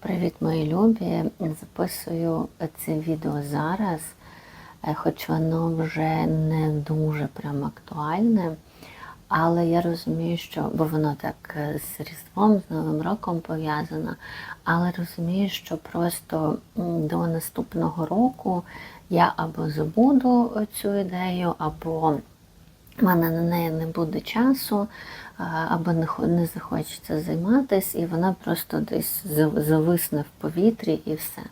Привіт, мої любі! Записую це відео зараз, е, хоч воно вже не дуже прям актуальне. Але я розумію, що бо воно так е, з Різдвом, з Новим роком пов'язано. Але розумію, що просто до наступного року я або забуду цю ідею, або в мене на неї не буде часу, або не, хо- не захочеться займатися, і вона просто десь зависне в повітрі і все.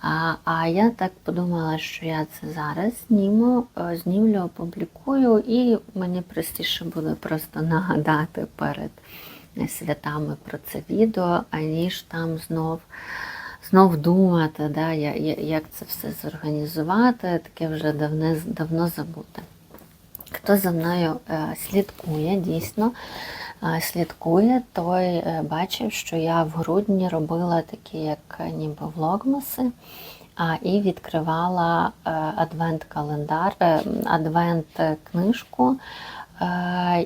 А, а я так подумала, що я це зараз зніму, е, знімлю, опублікую, і мені простіше буде просто нагадати перед святами про це відео, аніж там знов. Знов думати, да, як це все зорганізувати, таке вже давне, давно забуте. Хто за мною е, слідкує, дійсно е, слідкує, той е, бачив, що я в грудні робила такі, як ніби влогмаси, і відкривала адвент-календар, адвент-книжку.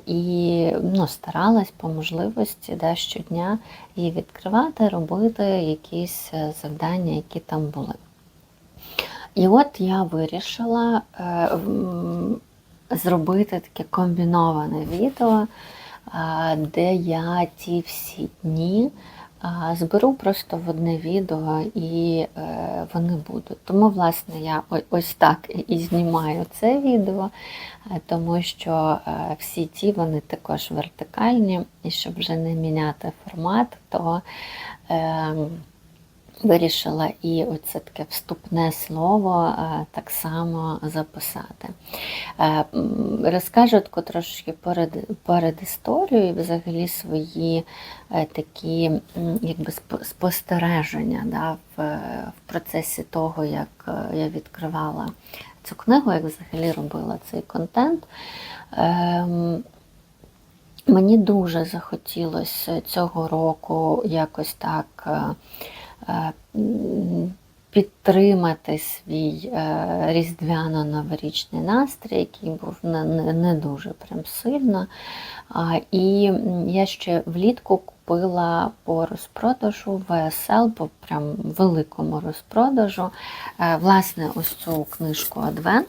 І ну, старалась по можливості да, щодня її відкривати, робити якісь завдання, які там були. І от я вирішила зробити таке комбіноване відео, е, де я ті всі дні е, зберу просто в одне відео і е, вони будуть. Тому, власне, я ось так і- знімаю це відео, тому що всі ті вони також вертикальні, і щоб вже не міняти формат, то ем, вирішила і оце таке вступне слово е, так само записати. Е, Розкажу таку трошки перед, перед історією і взагалі свої е, такі якби спостереження да, в, в процесі того, як я відкривала цю книгу, як взагалі робила цей контент. Ем, Мені дуже захотілося цього року якось так підтримати свій е, різдвяно-новорічний настрій, який був не, не, не дуже прям сильно. І я ще влітку купила по розпродажу ВСЛ, по прям великому розпродажу, е, власне, ось цю книжку Адвент.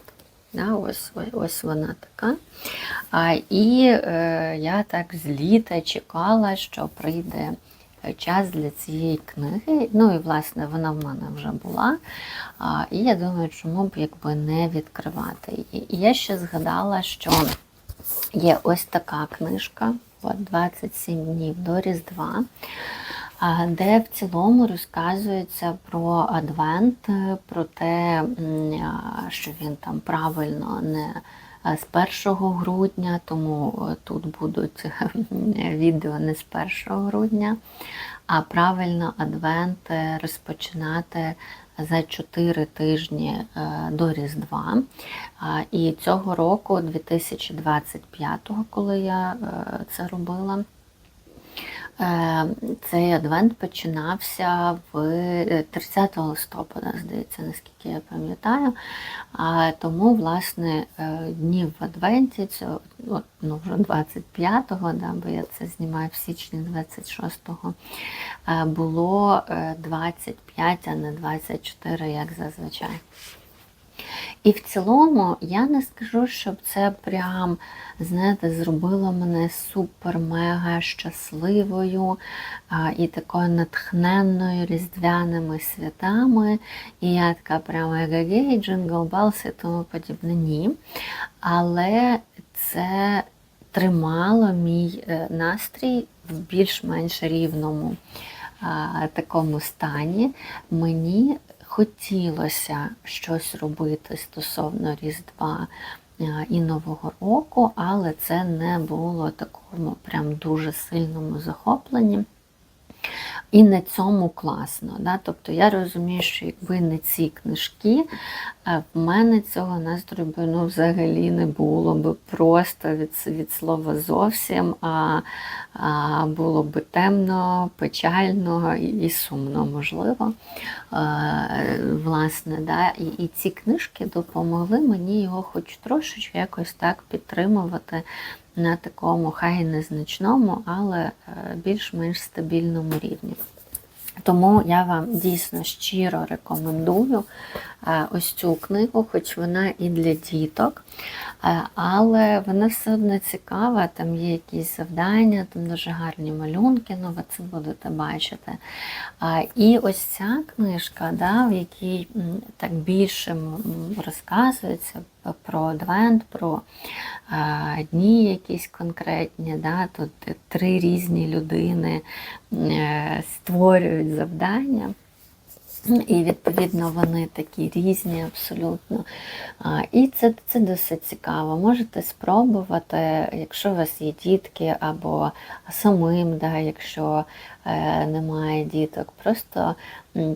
Да, ось, ось вона така. А, і е, я так з літа чекала, що прийде час для цієї книги. Ну і власне вона в мене вже була. І я думаю, чому б якби не відкривати. І, і я ще згадала, що є ось така книжка 27 днів до Різдва. Де в цілому розказується про Адвент, про те, що він там правильно не з 1 грудня, тому е, тут будуть відео не з 1 грудня, а правильно Адвент е, розпочинати за 4 тижні е, до Різдва. І цього року, 2025-го, коли я е, це робила, Е, Цей адвент починався в е, 30 листопада, здається, наскільки я пам'ятаю. А Тому, власне, е, днів в адвенті, це ну, вже 25-го, да, бо я це знімаю в січні 26-го, е, було е, 25, а не 24, як зазвичай. І в цілому я не скажу, щоб це прям, знаєте, зробило мене супер-мега щасливою а, і такою натхненною різдвяними святами. І я така прямо егегей, джингл белс і тому подібне. Ні. Але це тримало мій е, настрій в більш-менш рівному такому стані. Мені хотілося щось робити стосовно Різдва і Нового року, але це не було такому прям дуже сильному захопленні. І на цьому класно. Да? Тобто я розумію, що якби не ці книжки, е, в мене цього настрою ну, взагалі не було би просто від, від слова зовсім, а, а було би темно, печально і, і сумно, можливо. Е, власне, да? і, і ці книжки допомогли мені його хоч трошечки якось так підтримувати на такому хай незначному, але е, більш-менш стабільному рівні. Тому я вам дійсно щиро рекомендую е, ось цю книгу, хоч вона і для діток, е, але вона все одно цікава, там є якісь завдання, там дуже гарні малюнки, ну ви це будете бачити. І ось ця книжка, да, в якій так більше розказується про адвент, про а, дні якісь конкретні. Да, Тут три різні людини е, створюють завдання. І відповідно вони такі різні абсолютно. І це, це досить цікаво. Можете спробувати, якщо у вас є дітки, або самим, да, якщо е, немає діток, просто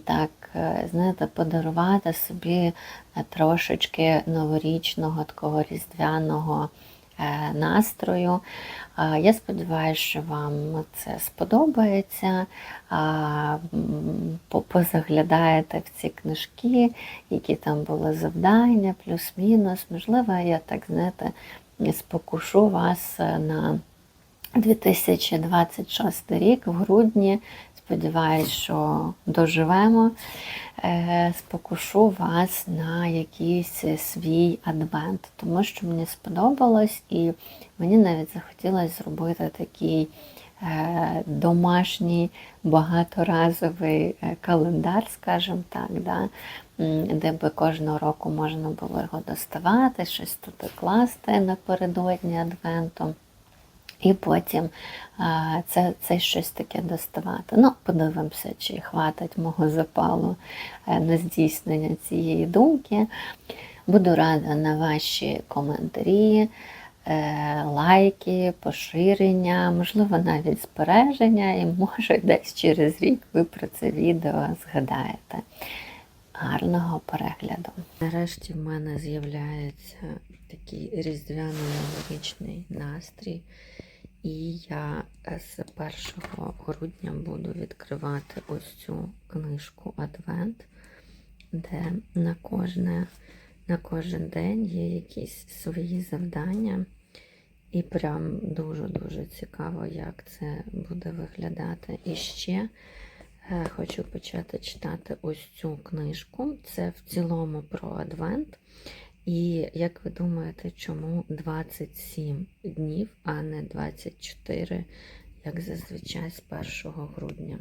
так, е, знаєте, подарувати собі е, трошечки новорічного, такого різдвяного е, настрою. Я сподіваюся, що вам це сподобається. Позаглядаєте в ці книжки, які там були завдання, плюс-мінус. Можливо, я так знаєте, спокушу вас е, на 2026 рік в грудні. Сподіваюсь, що доживемо. Е, Спокушу вас на якийсь свій адвент, тому що мені сподобалось, і мені навіть захотілося зробити такий е, домашній багаторазовий е, календар, скажімо так, да, де би кожного року можна було його доставати, щось тут класти напередодні адвенту. І потім це, це щось таке доставати. Ну, подивимося, чи хватить мого запалу е, на здійснення цієї думки. Буду рада на ваші коментарі, е, лайки, поширення, можливо, навіть збереження, і може десь через рік ви про це відео згадаєте. Гарного перегляду. Нарешті в мене з'являється такий різдвяно-новорічний настрій. І я з 1 грудня буду відкривати ось цю книжку Адвент, де на, кожне, на кожен день є якісь свої завдання. І прям дуже-дуже цікаво, як це буде виглядати. І ще е, хочу почати читати ось цю книжку. Це в цілому про Адвент. І як ви думаєте, чому 27 днів, а не 24, як зазвичай з 1 грудня?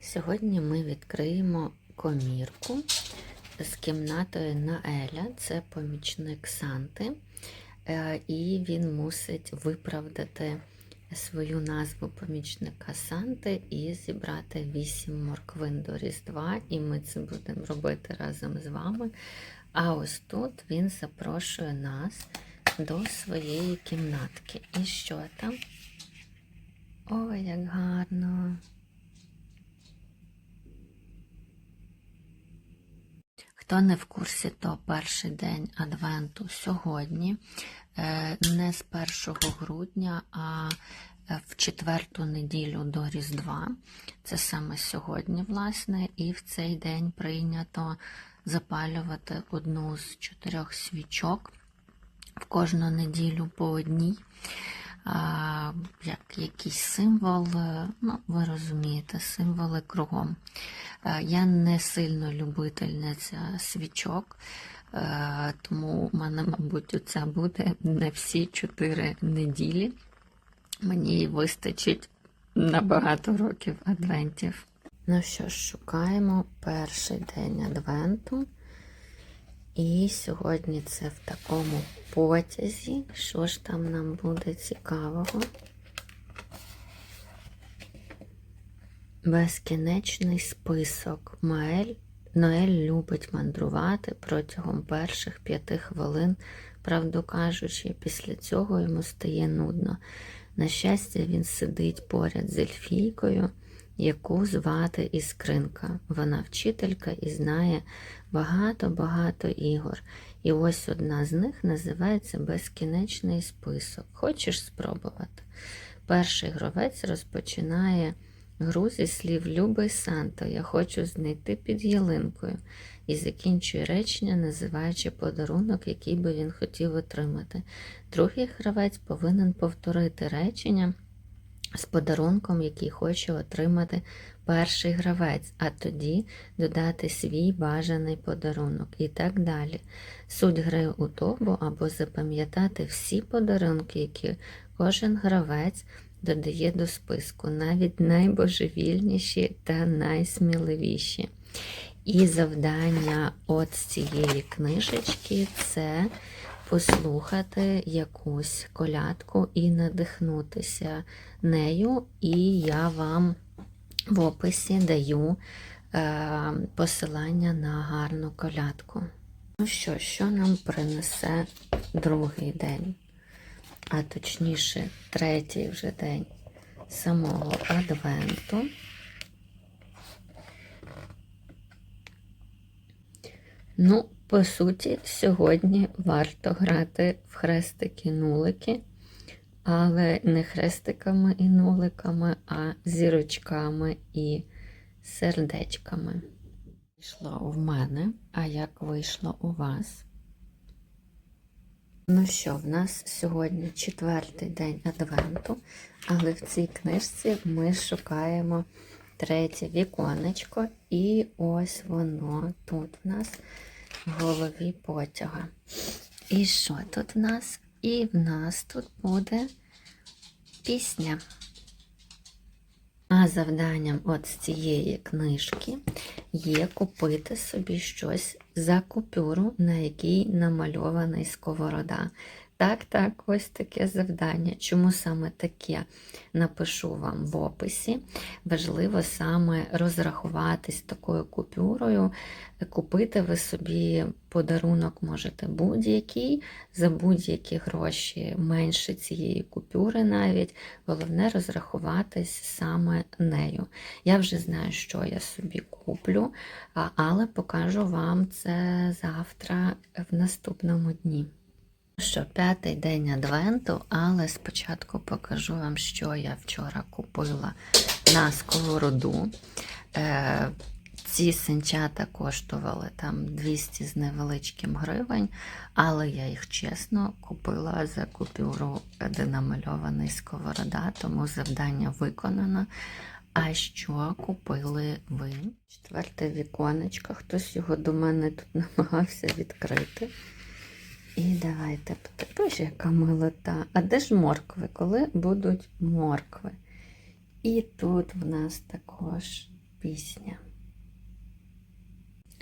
Сьогодні ми відкриємо комірку з кімнатою Наеля. Це помічник Санти, Е, і він мусить виправдати свою назву помічника Санти і зібрати 8 морквин до Різдва, і ми це будемо робити разом з вами. А ось тут він запрошує нас до своєї кімнатки. І що там? Ой, як гарно! Хто не в курсі, то перший день Адвенту сьогодні, е, не з 1 грудня, а е, в четверту неділю до Різдва. Це саме сьогодні, власне, і в цей день прийнято запалювати одну з чотирьох свічок в кожну неділю по одній. Як якийсь символ, е, ну, ви розумієте, символи кругом. Е, Я не сильно любительниця свічок, е, тому в мене, мабуть, це буде не всі чотири неділі. Мені вистачить на багато років адвентів. Ну що ж, шукаємо перший день адвенту. І сьогодні це в такому потязі. Що ж там нам буде цікавого? Безкінечний список. Маель Ноель любить мандрувати протягом перших п'яти хвилин, правду кажучи, після цього йому стає нудно. На щастя, він сидить поряд з Ельфійкою, яку звати Іскринка. Вона вчителька і знає багато-багато ігор. І ось одна з них називається Безкінечний список. Хочеш спробувати? Перший гравець розпочинає гру зі слів Любий Санто, я хочу знайти під ялинкою. І закінчує речення, називаючи подарунок, який би він хотів отримати. Другий гравець повинен повторити речення з подарунком, який хоче отримати перший гравець, а тоді додати свій бажаний подарунок і так далі. Суть гри у тому, або запам'ятати всі подарунки, які кожен гравець додає до списку, навіть найбожевільніші та найсміливіші. І завдання от цієї книжечки це послухати якусь колядку і надихнутися нею. І я вам в описі даю е, посилання на гарну колядку. Ну що, що нам принесе другий день? А точніше, третій вже день самого Адвенту. Ну, по суті, сьогодні варто грати в хрестики-нулики, але не хрестиками і нуликами, а зірочками і сердечками. Вийшло в мене, а як вийшло у вас? Ну що, в нас сьогодні четвертий день Адвенту, але в цій книжці ми шукаємо третє віконечко, і ось воно тут в нас голові потяга. І що тут в нас? І в нас тут буде пісня. А завданням от з цієї книжки є купити собі щось за купюру, на якій намальований сковорода. Так, так, ось таке завдання. Чому саме таке напишу вам в описі. Важливо саме розрахуватись такою купюрою, купити ви собі подарунок можете будь-який, за будь-які гроші менше цієї купюри навіть. Головне розрахуватись саме нею. Я вже знаю, що я собі куплю, але покажу вам це завтра в наступному дні. Що п'ятий день адвенту, але спочатку покажу вам, що я вчора купила на сковороду. Е, ці синчата коштували там 200 з невеличким гривень, але я їх чесно купила за купюру, де намальований сковорода, тому завдання виконано. А що купили ви? Четверте віконечко. Хтось його до мене тут намагався відкрити. І давайте Боже, яка милота. А де ж моркви? Коли будуть моркви? І тут в нас також пісня.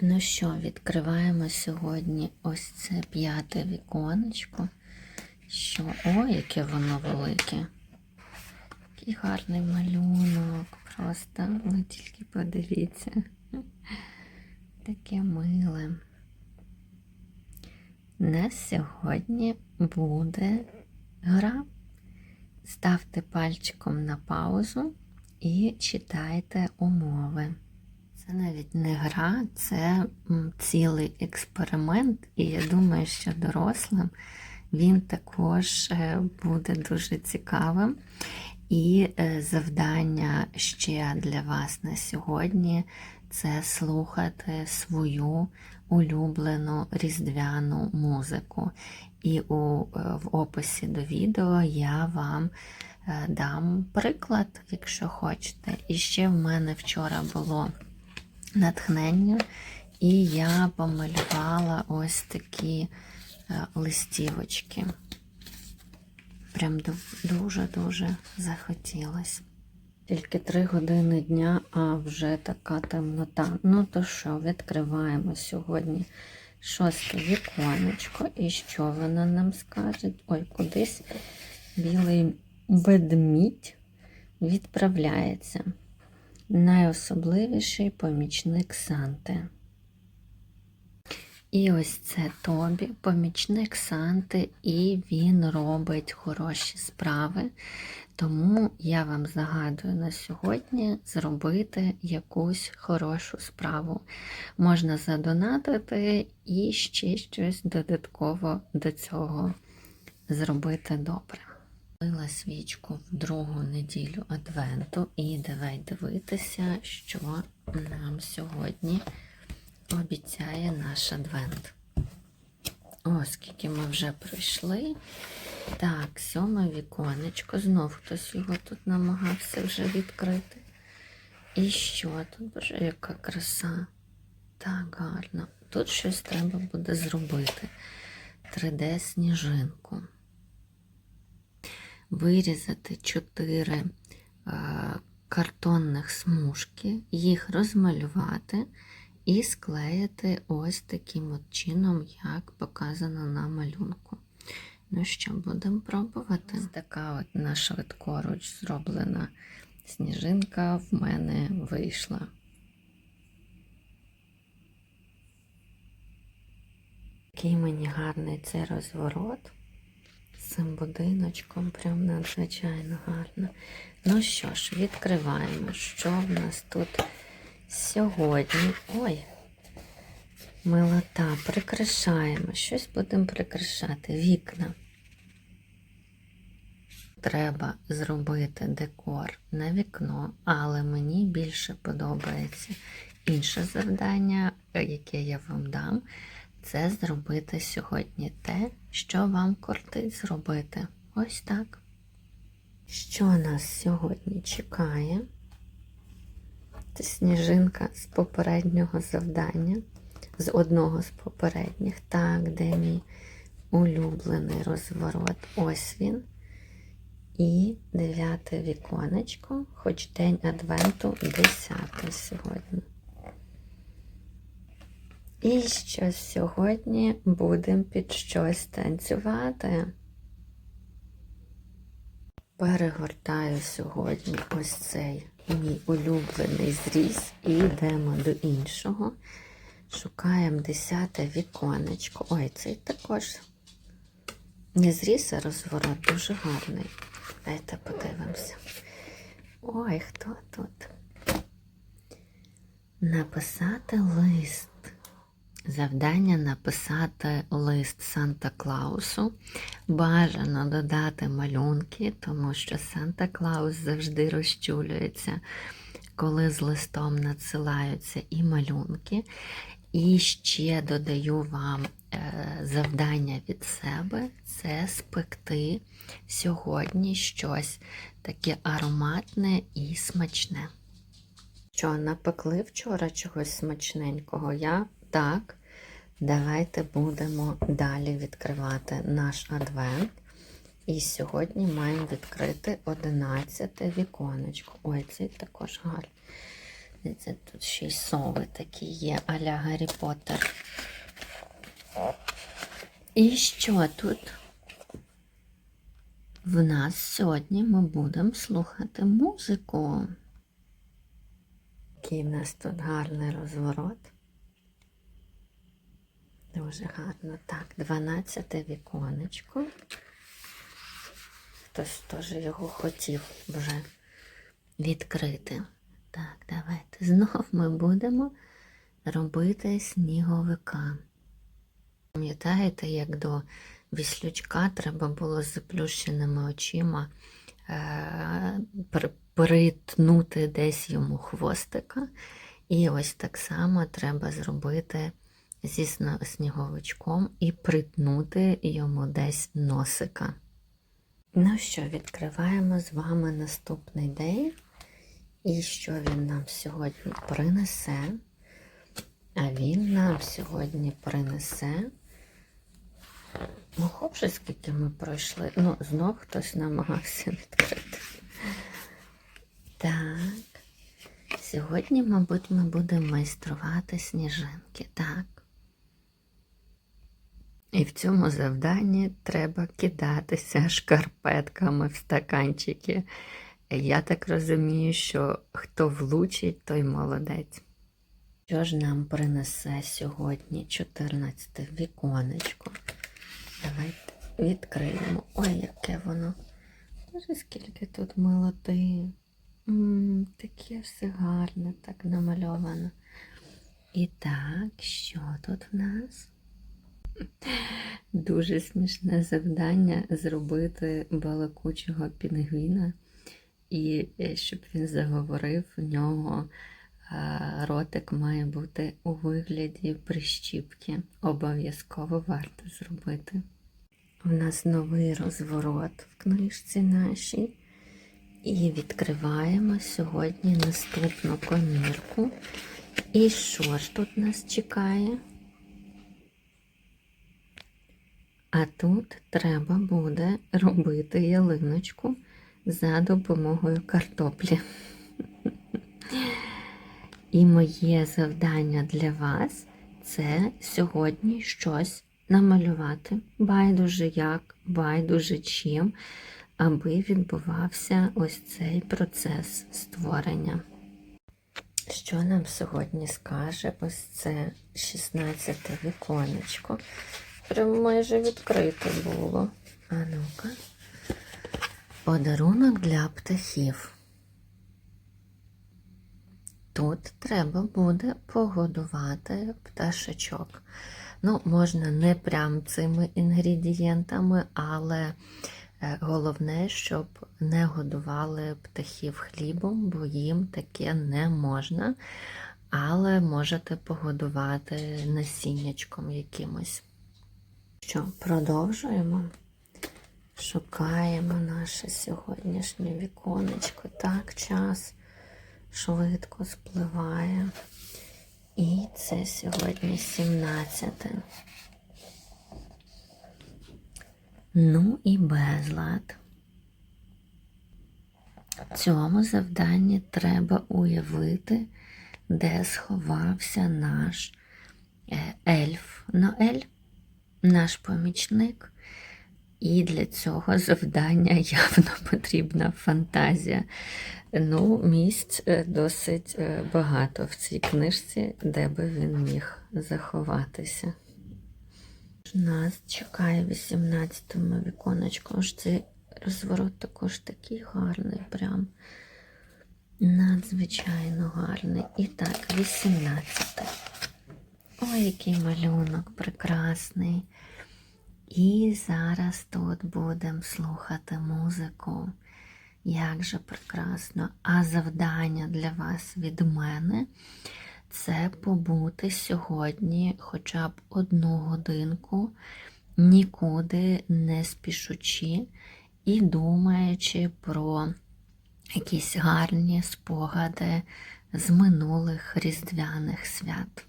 Ну що, відкриваємо сьогодні ось це п'яте віконечко. Що? Ой, яке воно велике. Який гарний малюнок. Просто ви тільки подивіться. Таке миле. На сьогодні буде гра. Ставте пальчиком на паузу і читайте умови. Це навіть не гра, це цілий експеримент, і я думаю, що дорослим він також е, буде дуже цікавим. І е, завдання ще для вас на сьогодні це слухати свою улюблену різдвяну музику. І у, е, в описі до відео я вам е, дам приклад, якщо хочете. І ще в мене вчора було натхнення, і я помалювала ось такі е, листівочки. Прям дуже-дуже захотілось. Тільки три години дня, а вже така темнота. Ну то що, відкриваємо сьогодні шосте віконечко. І що вона нам скаже? Ой, кудись білий ведмідь відправляється. Найособливіший помічник Санти. І ось це Тобі, помічник Санти, і він робить хороші справи. Тому я вам загадую на сьогодні зробити якусь хорошу справу. Можна задонатити і ще щось додатково до цього зробити добре. Лила свічку в другу неділю Адвенту і давай дивитися, що нам сьогодні обіцяє наш адвент. О, скільки ми вже пройшли. Так, сьоме віконечко. Знов хтось його тут намагався вже відкрити. І що тут? Боже, яка краса. Так гарно. Тут щось треба буде зробити. 3D-сніжинку. Вирізати 4 е, картонних смужки, їх розмалювати і склеїти ось таким от чином, як показано на малюнку. Ну що, будемо пробувати. Ось така от на швидкоруч зроблена сніжинка в мене вийшла. Який мені гарний цей розворот з цим будиночком, прям надзвичайно гарно. Ну що ж, відкриваємо, що в нас тут сьогодні. Ой, милота, прикрашаємо. Щось будемо прикрашати. Вікна. Треба зробити декор на вікно, але мені більше подобається інше завдання, яке я вам дам, це зробити сьогодні те, що вам кортить зробити. Ось так. Що нас сьогодні чекає? Це сніжинка з попереднього завдання, з одного з попередніх. Так, де мій улюблений розворот. Ось він. І дев'яте віконечко, хоч день Адвенту, десятий сьогодні. І що сьогодні будемо під щось танцювати. Перегортаю сьогодні ось цей мій улюблений зріз і йдемо до іншого. Шукаємо десяте віконечко. Ой, цей також не зріз, а розворот дуже гарний. Дайте подивимося. Ой, хто тут? Написати лист. Завдання написати лист Санта Клаусу. Бажано додати малюнки, тому що Санта Клаус завжди розчулюється, коли з листом надсилаються і малюнки. І ще додаю вам е, завдання від себе це спекти сьогодні щось таке ароматне і смачне. Що, напекли вчора чогось смачненького? Я так. Давайте будемо далі відкривати наш адвент. І сьогодні маємо відкрити 11 віконечко. Ой, цей також гарний. Це тут ще й сови такі є, а-ля Гаррі Поттер. І що тут? В нас сьогодні ми будемо слухати музику. Який в нас тут гарний розворот. Дуже гарно. Так, 12 віконечко. Хтось теж його хотів вже відкрити. Так, давайте. Знов ми будемо робити сніговика. Пам'ятаєте, як до віслючка треба було з заплющеними очима е- притнути десь йому хвостика. І ось так само треба зробити зі сніговичком і притнути йому десь носика. Ну що, відкриваємо з вами наступний день. І що він нам сьогодні принесе? А він нам сьогодні принесе. Ну, хоп, скільки ми пройшли. Ну, знов хтось намагався відкрити. Так. Сьогодні, мабуть, ми будемо майструвати сніжинки, так? І в цьому завданні треба кидатися шкарпетками в стаканчики. Я так розумію, що хто влучить, той молодець. Що ж нам принесе сьогодні 14 віконечко? Давайте відкриємо. Ой, яке воно. Боже, скільки тут милоти. Таке все гарне, так намальовано. І так, що тут в нас? Дуже смішне завдання зробити балакучого пінгвіна, і е, щоб він заговорив, в нього ротик має бути у вигляді прищіпки. Обов'язково варто зробити. У нас новий розворот в книжці нашій. І відкриваємо сьогодні наступну комірку. І що ж тут нас чекає? А тут треба буде робити ялиночку за допомогою картоплі. І моє завдання для вас це сьогодні щось намалювати. Байдуже як, байдуже чим, аби відбувався ось цей процес створення. Що нам сьогодні скаже ось це 16 віконечко? Прям майже відкрите було. А ну-ка. Подарунок для птахів. Тут треба буде погодувати пташечок. Ну, можна не прям цими інгредієнтами, але е, головне, щоб не годували птахів хлібом, бо їм таке не можна. Але можете погодувати насіннячком якимось. Що, продовжуємо? Шукаємо наше сьогоднішнє віконечко. Так, час швидко спливає. І це сьогодні 17. Ну і безлад. Цьому завданні треба уявити, де сховався наш е, ельф Ноель, наш помічник. І для цього завдання явно потрібна фантазія. Ну, місць е, досить е, багато в цій книжці, де би він міг заховатися. Нас чекає 18-му віконечко. Ось цей розворот також такий гарний, прям надзвичайно гарний. І так, 18. Ой, який малюнок прекрасний. І зараз тут будемо слухати музику. Як же прекрасно! А завдання для вас від мене це побути сьогодні хоча б одну годинку, нікуди не спішучи і думаючи про якісь гарні спогади з минулих різдвяних свят.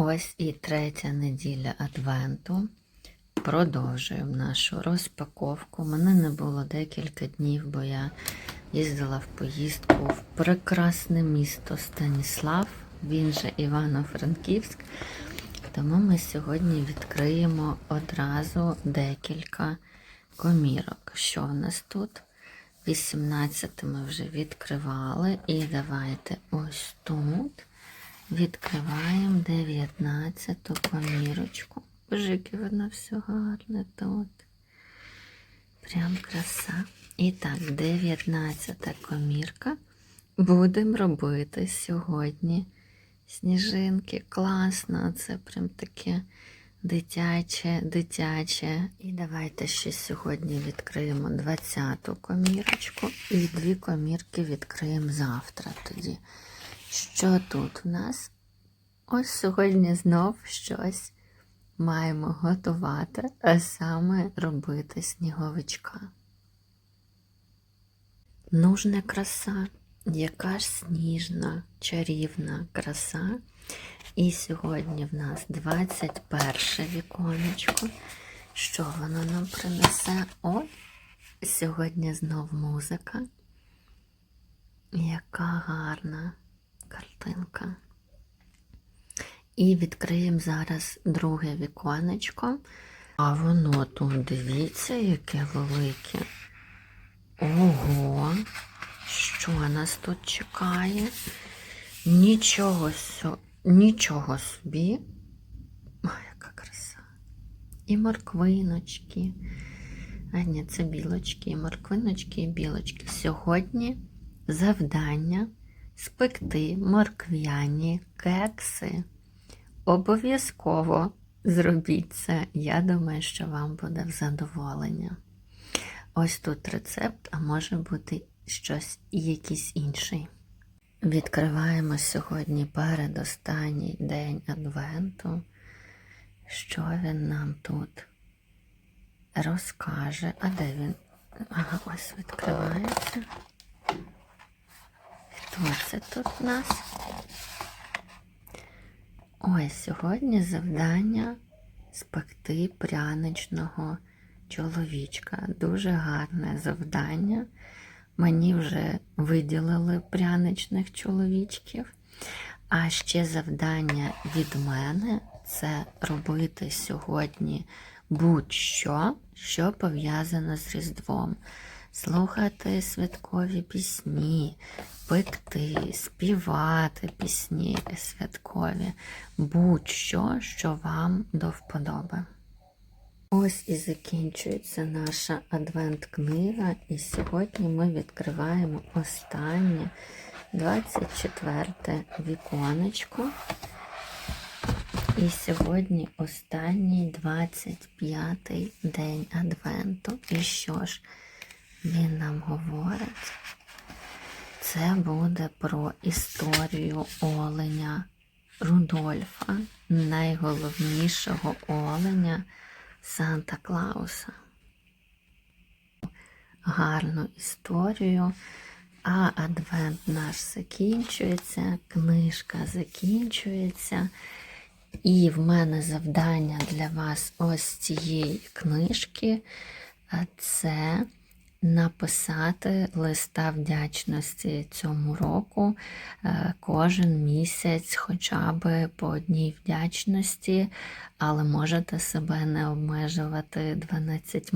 Ось і третя неділя Адвенту. Продовжуємо нашу розпаковку. Мене не було декілька днів, бо я їздила в поїздку в прекрасне місто Станіслав, він же Івано-Франківськ. Тому ми сьогодні відкриємо одразу декілька комірок. Що в нас тут? 18 ми вже відкривали. І давайте ось тут відкриваємо 19 комірочку. Боже, яке воно все гарне тут. Прям краса. І так, 19 комірка. Будемо робити сьогодні сніжинки. Класно, це прям таке дитяче, дитяче. І давайте ще сьогодні відкриємо 20-ту комірочку і дві комірки відкриємо завтра тоді. Що тут у нас? Ось сьогодні знов щось маємо готувати, а саме робити сніговичка. Нужна краса, яка ж сніжна, чарівна краса. І сьогодні в нас 21 віконечко. Що воно нам принесе? О, сьогодні знов музика. Яка гарна картинка. І відкриємо зараз друге віконечко. А воно тут, дивіться, яке велике. Ого, що нас тут чекає? Нічого нічого собі. Ой, яка краса. І морквиночки. А ні, це білочки, і морквиночки і білочки. Сьогодні завдання спекти морквяні кекси. Обов'язково зробіть це. Я думаю, що вам буде в задоволення. Ось тут рецепт, а може бути щось якийсь інший. Відкриваємо сьогодні передостанній день Адвенту. що він нам тут розкаже. А де він? Ага, ось відкривається. Хто це тут у нас? Ой, сьогодні завдання спекти пряничного чоловічка. Дуже гарне завдання. Мені вже виділили пряничних чоловічків. А ще завдання від мене це робити сьогодні будь-що, що пов'язане з Різдвом. Слухати святкові пісні, пекти, співати пісні святкові, будь-що, що вам до вподоби. Ось і закінчується наша адвент-книга, і сьогодні ми відкриваємо останнє 24 віконечко. І сьогодні останній 25-й день Адвенту. І що ж він нам говорить? Це буде про історію оленя Рудольфа, найголовнішого оленя Санта Клауса. Гарну історію. А адвент наш закінчується, книжка закінчується. І в мене завдання для вас ось цієї книжки це написати листа вдячності цьому року е, кожен місяць, хоча б по одній вдячності, але можете себе не обмежувати 12.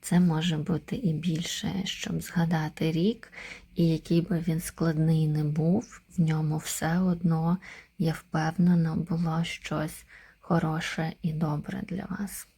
Це може бути і більше, щоб згадати рік, і який би він складний не був, в ньому все одно, я впевнена, було щось хороше і добре для вас.